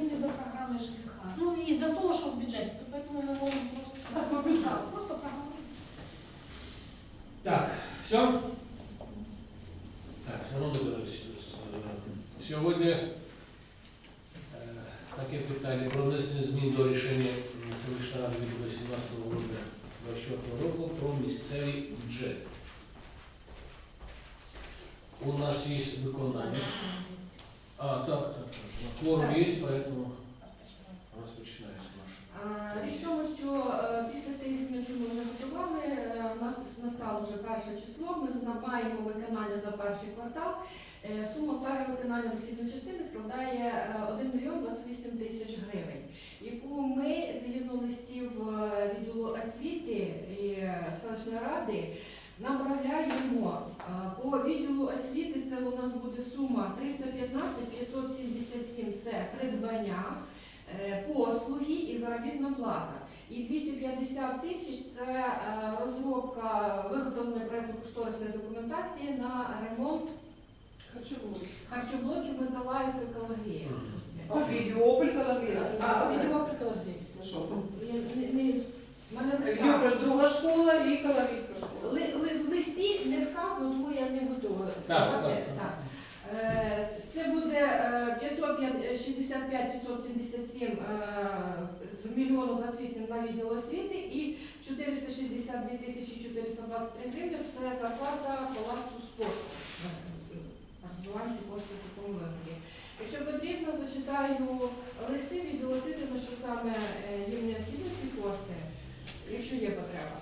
зміни до програми ЖКХ. Ну, із-за того, що в бюджеті, то поэтому ми можемо просто, Так, просто програму. Так, все? Так, шановні колеги, сьогодні е, таке питання про внесення змін до рішення селищної ради від 18 грудня 24 року про місцевий бюджет. У нас є виконання. А, так, так, так. Кворум є, поэтому розпочинається наш. А, Річ в тому, що е, після тих змін, що ми вже готували, е, у нас настало вже перше число. Ми маємо виконання за перший квартал. Е, Сума перевиконання дохідної частини складає е, 1 мільйон 28 тисяч гривень, яку ми згідно листів е, відділу освіти і е, селищної ради направляємо е, по відділу освіти. Це у нас буде сума 315 577 – це придбання е, послуги і заробітна плата. І 250 тисяч це е, розробка виготовлення проєктно-кошторисної документації на ремонт харчоблоків Миколаївка екологія. А Відіополь Каламіра. А Відьополь екологія. Що? Я не- не- в мене. Відіополь друга школа і Каламійська школа. Ли- ли- В листі не вказано, тому я не готова Так, сказати. так, так. Так. Е, Це буде е, 565 577 е, з мільйону 28 на відділ освіти і 462 тисячі 423 гривні це зарплата палацу спорту. Коштів в такому вигляді. Якщо потрібно, зачитаю листи відділу освіти, на що саме е, їм необхідні ці кошти, якщо є потреба.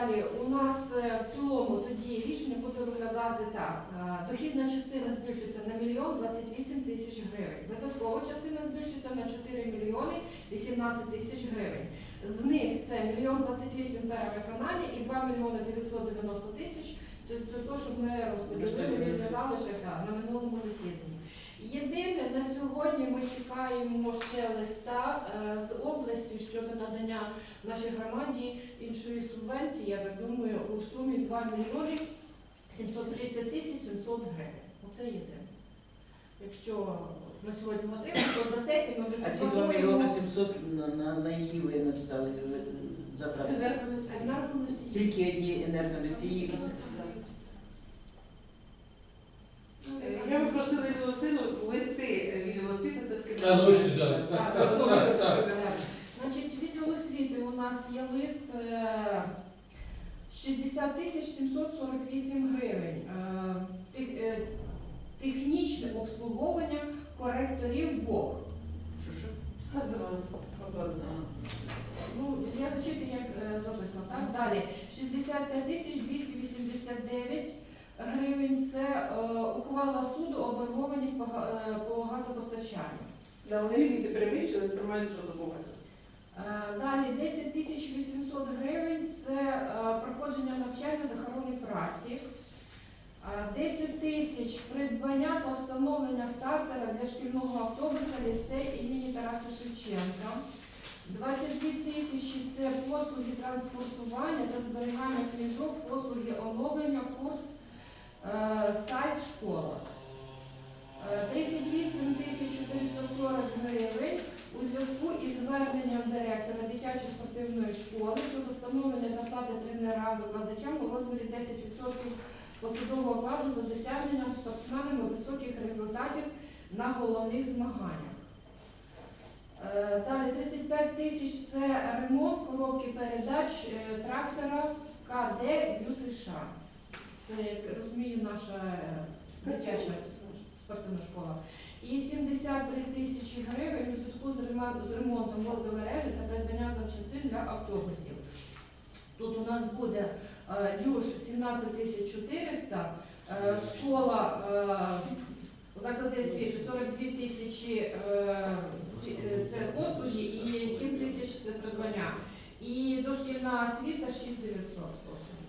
Далі у нас е, в цілому тоді рішення буде виглядати так. Е, Дохідна частина збільшиться на мільйон 28 тисяч гривень. Видаткова частина збільшиться на 4 мільйони 18 тисяч гривень. З них це мільйон 28 перевиконання і 2 мільйони 990 тисяч. Це це те, ми розподілили так, на минулому засіданні. Єдине, на сьогодні ми чекаємо ще листа е, з області щодо надання нашій громаді іншої субвенції, я так думаю, у сумі 2 мільйони 730 тисяч 700 гривень. Оце єдине. Якщо ми сьогодні отримаємо, то до сесії ми вже А ці 2 мільйони 700 на, на, на які ви написали затрати? Енергоносії. Тільки одні енергоносії. Е, Я би просила Ілосину листи відділу освіти все-таки. Озвучте, да. Так, так, так, так. Так. Значить, відділ освіти у нас є лист е, 60 тисяч 748 гривень. Е, тех- е, Технічне обслуговування коректорів ВОК. Ну, я зачитую, як е, записано. Так? Далі 65 тисяч 289 гривень це е, ухвала суду оборгованість по, га- е, по газопостачанню. Да, вони ліміти перевищили, нормально що забувається. Е, Далі 10 тисяч 800 гривень це е, проходження навчання з праці. Е, 10 тисяч придбання та встановлення стартера для шкільного автобуса ліцей імені Тараса Шевченка. 22 тисячі це послуги транспортування та зберігання книжок, послуги оновлення, курс е, сайт школа. Е, 38 тисяч 440 гривень у зв'язку із зверненням директора дитячої спортивної школи щодо встановлення доплати тренера викладачам у розмірі 10% посадового окладу за досягненням спортсменами високих результатів на головних змаганнях. Е, Далі 35 тисяч це ремонт коробки передач е, трактора КД ЮСШ. Це, як розумію, наша дитяча спортивна школа. І 73 тисячі гривень у зв'язку з ремонтом водомережі та придбання запчастин для автобусів. Тут у нас буде е, дюш 17 тисяч 400, е, школа е, заклади освіти 42 тисячі це послуги і 7 тисяч це придбання. І дошкільна освіта 6900 послуги.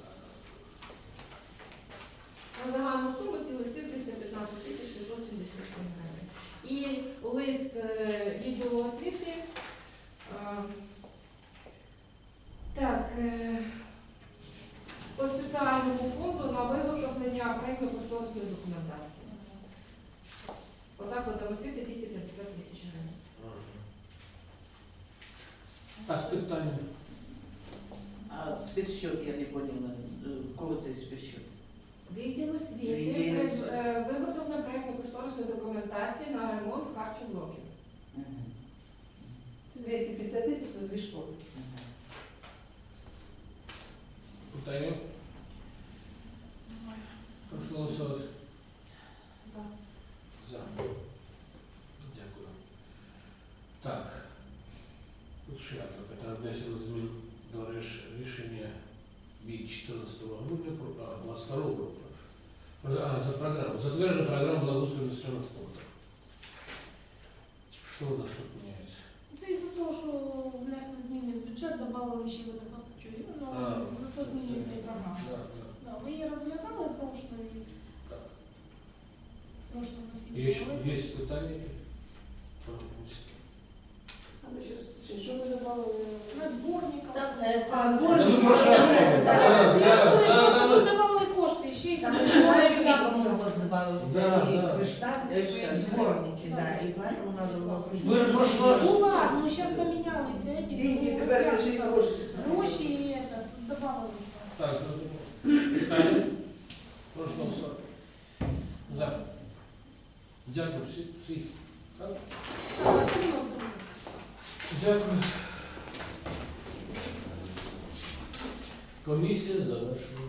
На загальну суму ці листи 315 тисяч 577 гривень. І лист е, відділу освіти. е, Так, е, по спеціальному фонду на виготовлення проєктно-кошторисної документації. По закладам освіти 250 тисяч гривень. Так, питання. А спецсчет я не поняла. Кого цей спецсчет? Відділ освіти Відділ освіти. Документації на ремонт харчоблоків. Це 250 тисяч на дві школи. Питання? Прошу голосувати. За. За. Дякую. Так. Тут ще питання. Внесено змін до рішення від 14 грудня про 22 року. Про- программу. Затверджена программа благоустройства населенных пунктов. Что у нас тут меняется? Це із-за того, що внесли зміни в бюджет, додали ще водопостачання, ну, А. зато змінюється і програма. Да, да. Да, ви її розглядали прошлий, Так. прошле Є, засідання. є питання? Про місце. А ми що, що ви додали? Надборника. Там, е, А, там дворник. Да ми про що Да, говоримо? да, Да, да. да, да, просто да, тут да. давали кошти, ще й Там там дворником роздавалися Да, і да. кришталь, і дворники, да, і поэтому надо було Ви ж прошло- Ну ладно, ну зараз помінялися эти. Деньги ну, тепер розп'ятки лишить там. гроші. Гроші і это, тут добавилися. Так, зрозуміло. Питання? Прошу голосувати. За. Дякую всі. всі. Так? Так, а це воно це. Дякую. Комісія завершена.